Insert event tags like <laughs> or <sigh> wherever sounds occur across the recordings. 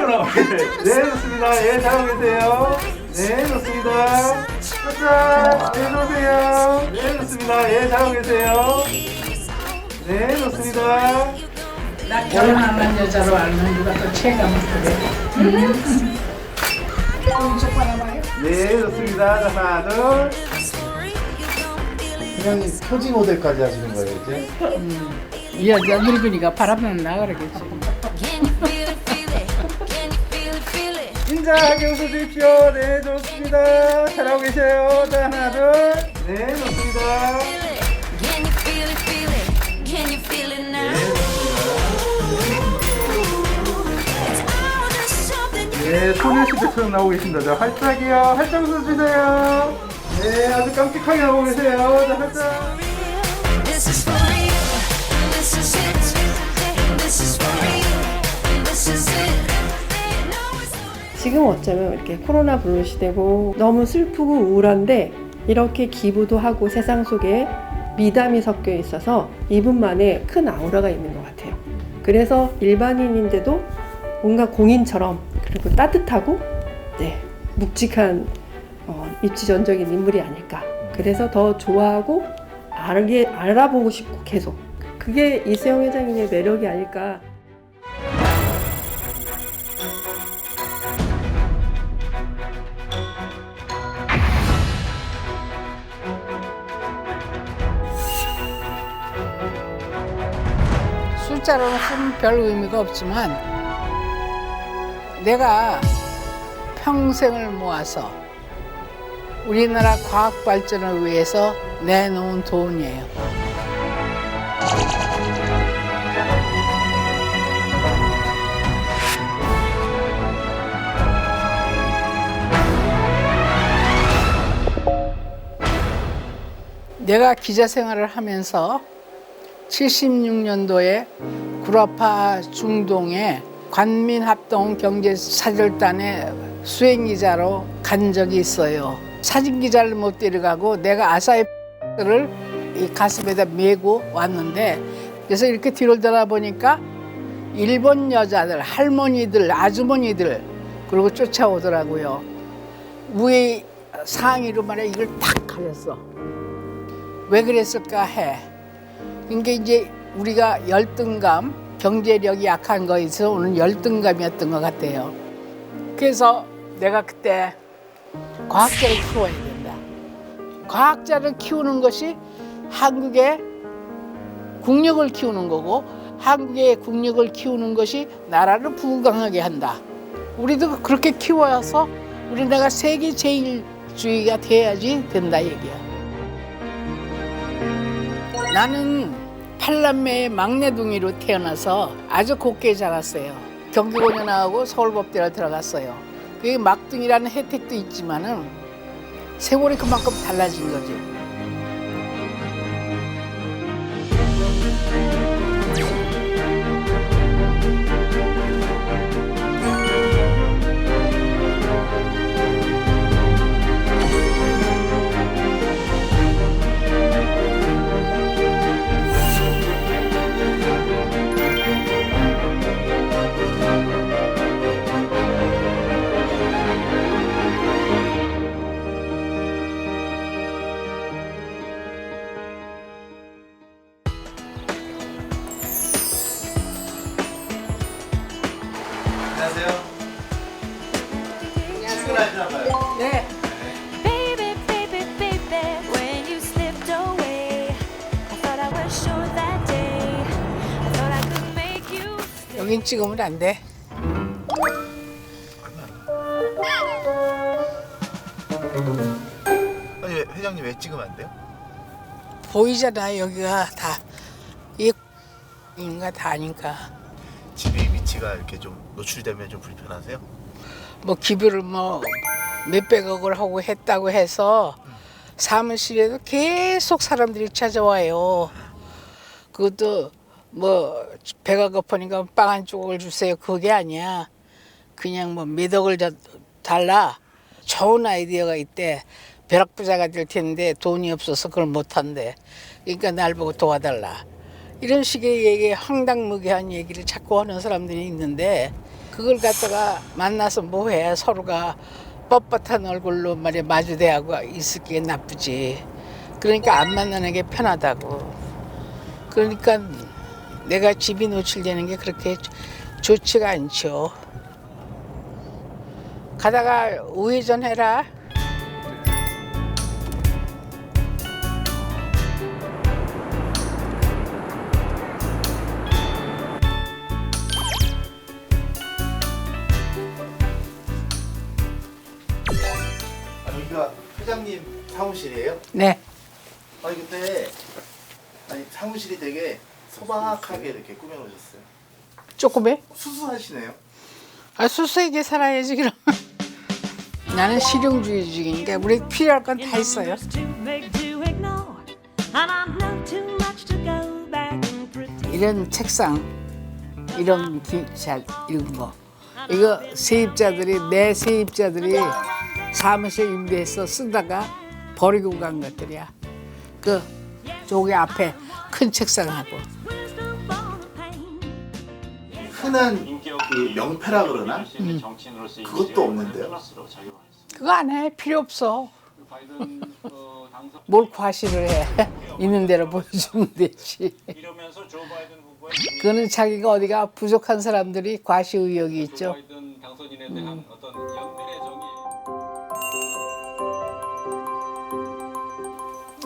춤추러 네 좋습니다. 예 잘하고 계세요. 네 좋습니다. 자 내려오세요. 네 좋습니다. 예 잘하고 계세요. 네 좋습니다. 나 결혼 안 한 여자로 알면 누가 또 체감을 그래. 왼쪽 바라봐요. 네 좋습니다. 자 하나 둘. 그냥 표지 모델까지 하시는 거예요, 이제? 이 여자 늙으니까 바라보면 나 그러겠지. 인자하게 웃어주십시오 네 좋습니다 잘하고 계세요 자 하나 좋습니다 just something you 네, 소녀시대처럼 나오고 계십니다. 자, 활짝이요. 활짝 웃어주세요. 네, 아주 깜찍하게 나오고 계세요. 자, 활짝. 지금 어쩌면 이렇게 코로나 블루 시대고 너무 슬프고 우울한데 이렇게 기부도 하고 세상 속에 미담이 섞여 있어서 이분만의 큰 아우라가 있는 것 같아요. 그래서 일반인인데도 뭔가 공인처럼 그리고 따뜻하고 네, 묵직한 어, 입지전적인 인물이 아닐까. 그래서 더 좋아하고 알게 알아보고 싶고 계속 그게 이수영 회장님의 매력이 아닐까. 숫자로는 별 의미가 없지만 내가 평생을 모아서 우리나라 과학 발전을 위해서 내놓은 돈이에요. 내가 기자 생활을 하면서 76년도에 구라파 중동에 관민합동 경제사절단에 수행기자로 간 적이 있어요. 사진기자를 못 데려가고 내가 아사히를 이 가슴에다 메고 왔는데 그래서 이렇게 뒤를 돌아보니까 일본 여자들, 할머니들, 아주머니들 그리고 쫓아오더라고요. 위에 상의로 말해 이걸 탁 가렸어. 왜 그랬을까 해. 그러니까 이제 우리가 열등감, 경제력이 약한 거에 있어서 오는 열등감이었던 것 같아요. 그래서 내가 그때 과학자를 키워야 된다. 과학자를 키우는 것이 한국의 국력을 키우는 거고 한국의 국력을 키우는 것이 나라를 부강하게 한다. 우리도 그렇게 키워서 우리나라가 세계 제일주의가 돼야지 된다 얘기야. 나는 팔남매의 막내둥이로 태어나서 아주 곱게 자랐어요. 경기고년 나오고 서울법대를 들어갔어요. 그게 막둥이라는 혜택도 있지만은 세월이 그만큼 달라진 거지. 안녕하세요. 출근하시나 봐요. 네. Baby, baby, baby, when you slipped away, I thought I was sure that day. I thought I could make you. 여긴 찍으면 안 돼. 아니 왜 회장님 왜 찍으면 안 돼요? 보이잖아 여기가 다. 이 인가 다 아니까. 집이 위치가 이렇게 좀 노출되면 좀 불편하세요? 뭐 기부를 뭐 몇백억을 하고 했다고 해서 사무실에도 계속 사람들이 찾아와요. 그것도 뭐 배가 고프니까 빵 한 조각을 주세요. 그게 아니야. 그냥 뭐 다- 달라. 좋은 아이디어가 있대. 벼락부자가 될 텐데 돈이 없어서 그걸 못한대. 그러니까 날 보고 도와달라. 이런 식의 얘기 황당무계한 얘기를 자꾸 하는 사람들이 있는데 그걸 갖다가 만나서 뭐해 서로가 뻣뻣한 얼굴로 말이야 마주대하고 있을 게 나쁘지. 그러니까 안 만나는 게 편하다고. 그러니까 내가 집이 노출되는 게 그렇게 좋지가 않죠. 가다가 우회전 해라. 사무실이 되게 소박하게 이렇게 꾸며놓으셨어요. 조금해? 수수하시네요. 아 수수하게 살아야지 그럼. <laughs> 나는 실용주의적이니까 우리 필요할 건 다 있어요. 이런 책상, 이런 기자 이런 거. 이거 세입자들이 내 세입자들이 사무실 임대해서 쓰다가 버리고 간 것들이야. 그 저기 앞에 큰 책상하고. 흔한 그 명패라 그러나 그것도 없는데요. 그거 안 해. 필요 없어. 뭘 과시를 해. <laughs> 있는 대로 보여주면 되지. 그거는 자기가 어디가 부족한 사람들이 과시 의욕이 조 있죠. 정의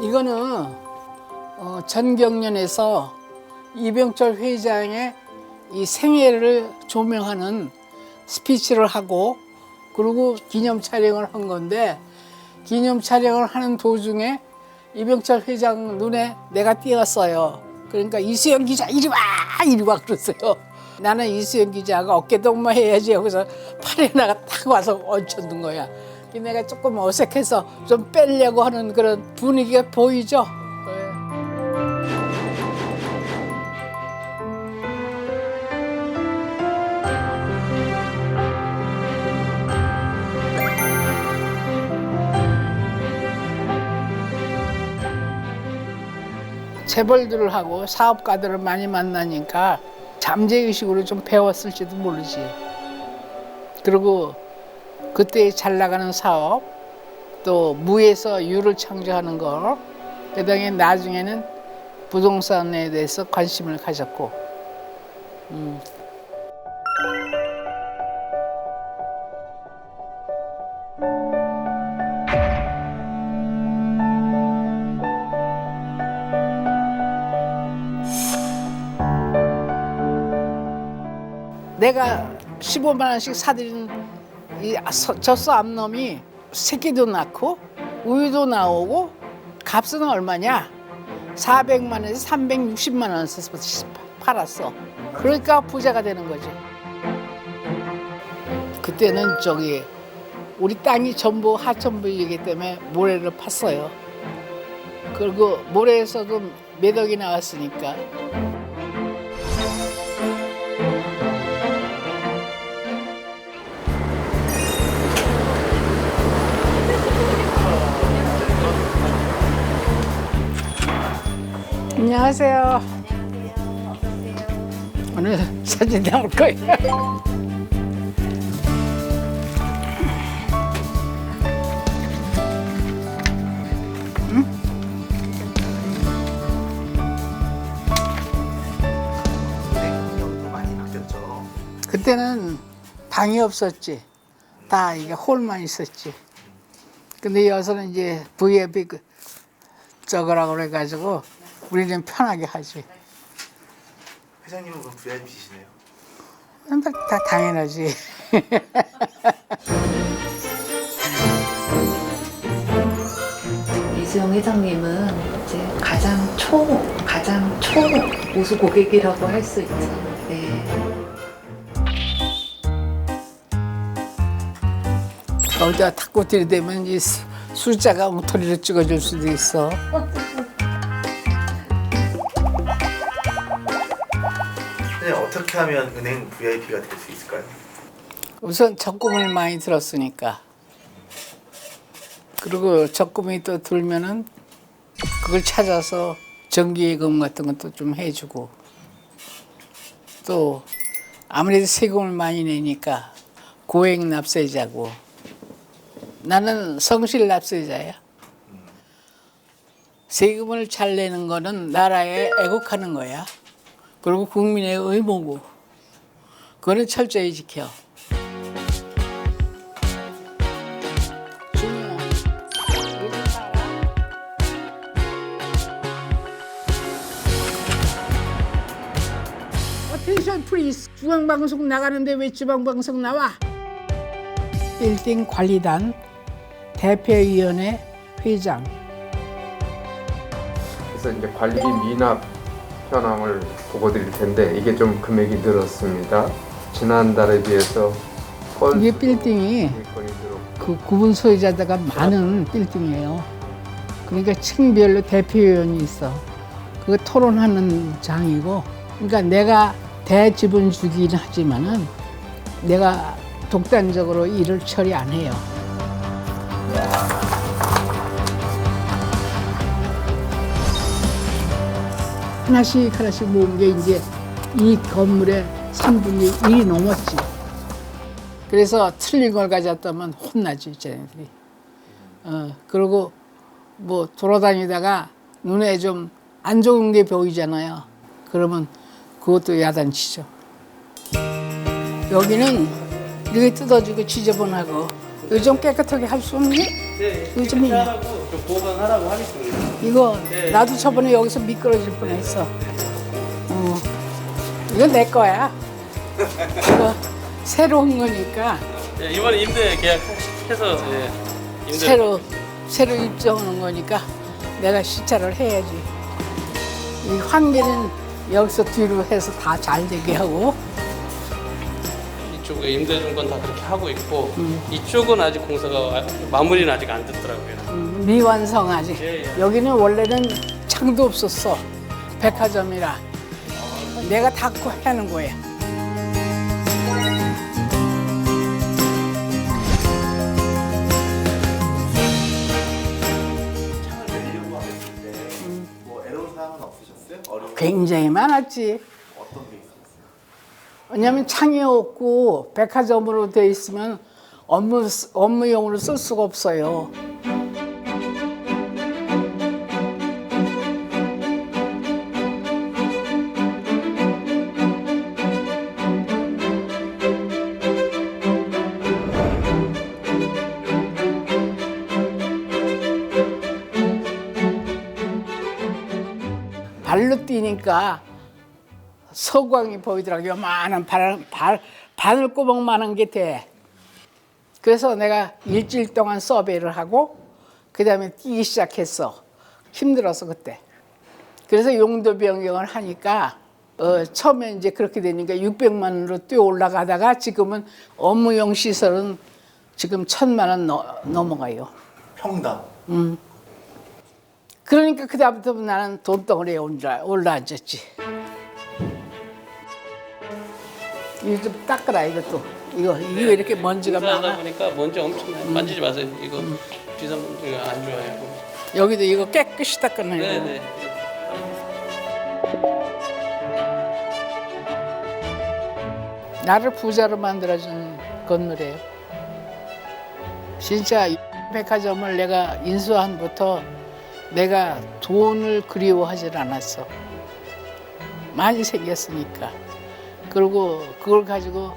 이거는 어, 전경련에서 이병철 회장의 이 생애를 조명하는 스피치를 하고 그리고 기념 촬영을 한 건데 기념 촬영을 하는 도중에 이병철 회장 눈에 내가 띄었어요. 그러니까 이수영 기자 이리 와 이리 와 그러세요. 나는 이수영 기자가 어깨 동무 해야지 여기서 팔에 나가 탁 와서 얹혀둔 거야. 그 내가 조금 어색해서 좀 빼려고 하는 그런 분위기가 보이죠. 재벌들을 하고 사업가들을 많이 만나니까 잠재의식으로 좀 배웠을지도 모르지. 그리고 그때 잘 나가는 사업, 또 무에서 유를 창조하는 걸, 그다음에 나중에는 부동산에 대해서 관심을 가졌고, 음. 내가 15만 원씩 사들인 이 서- 젖소 암놈이 새끼도 낳고 우유도 나오고 값은 얼마냐? 400만 원에서 360만 원에서 팔았어. 그러니까 부자가 되는 거지. 그때는 저기 우리 땅이 전부 하천부이기 때문에 모래를 팠어요. 그리고 모래에서도 몇 억이 나왔으니까 안녕하세요. 오늘 사진 나올 거예요. 그때는 방이 없었지. 다 이게 홀만 있었지. 근데 여기서는 이제 VIP 그 저거라고 그래가지고 우리는 편하게 하지. 회장님은 그럼 VIP시네요. 다, 다 당연하지. <laughs> 이수영 회장님은 이제 가장 초, 가장 초 우수 고객이라고 할 수 있죠. 네. 거기다 탁구 들이대면 이 수- 숫자가 엉터리로 찍어줄 수도 있어. <laughs> 회장님 어떻게 하면 은행 VIP가 될 수 있을까요? 우선 적금을 많이 들었으니까. 그리고 적금이 또 들면은 그걸 찾아서 정기예금 같은 것도 좀 해주고 또 아무래도 세금을 많이 내니까 고액 납세자고 나는 성실 납세자야. 세금을 잘 내는 거는 나라에 애국하는 거야. 그리고 국민의 의무고. 그거는 철저히 지켜. 어텐션 프리스 중앙방송 나가는데 왜 지방방송 나와? 빌딩 관리단 대표위원회 회장 그래서 이제 관리비 미납 현황을 보고 드릴 텐데 이게 좀 금액이 늘었습니다. 지난달에 비해서 건 이게 빌딩이 건이 늘었고 그 구분 소유자가 많은 빌딩이에요. 그러니까 층별로 대표위원이 있어. 그거 토론하는 장이고, 그러니까 내가 대지분주기는 하지만은 내가 독단적으로 일을 처리 안 해요. 하나씩 하나씩 모은 게 이제 이 건물의 3분의 1이 넘었지. 그래서 틀린 걸 가져왔다면 혼나지 쟤네들이. 어 그리고 뭐 돌아다니다가 눈에 좀 안 좋은 게 보이잖아요. 그러면 그것도 야단치죠. 여기는 이렇게 뜯어주고 지저분하고 요즘 깨끗하게 할 수 없니? 네. 요즘 좀 보강하라고 하겠습니다. 이거 나도 저번에 여기서 미끄러질 뻔했어. 어. 이거 내 거야. 이거 새로운 거니까 예, 이번에 임대 계약해서 예, 임대 새로 새로 입주하는 거니까 내가 시차를 해야지. 이 환기는 여기서 뒤로 해서 다 잘 되게 하고 이쪽에 임대 준건다 그렇게 하고 있고 이쪽은 아직 공사가 마무리는 아직 안 됐더라고요. 음, 미완성 아직. 예, 예. 여기는 원래는 창도 없었어. 백화점이라. 내가 닫고 하는 거야. 창을 내리려고 하셨는데 뭐 애로운 사항은 없으셨어요? 어려운 굉장히 많았지. 왜냐하면 창이 없고 백화점으로 돼 있으면 업무 쓰- 업무용으로 쓸 수가 없어요. 발로 뛰니까 서광이 보이더라고요. 요만한 발, 발, 바늘구멍만한 게 돼. 그래서 내가 일주일 동안 서베이를 하고 그 다음에 뛰기 시작했어. 힘들어서 그때. 그래서 용도 변경을 하니까 어, 처음에 이제 그렇게 되니까 600만 원으로 뛰어 올라가다가 지금은 업무용 시설은 지금 천만 원 넘- 넘어가요. 평당 그러니까 그 다음부터 나는 돈덩어리에 올라, 올라 앉았지. 이거 좀 닦아라 이것도. 이거 이거 이렇게 먼지가 많아. 보니까 먼지 엄청 나요. 만지지 마세요. 이거 비상이가 안 좋아요. 여기도 이거 깨끗이 닦아놔야 돼. 네네. 나를 부자로 만들어준 건물이에요. 진짜 이 백화점을 내가 인수한부터 내가 돈을 그리워하질 않았어. 많이 생겼으니까. 그리고 그걸 가지고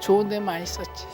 좋은 데 많이 썼지.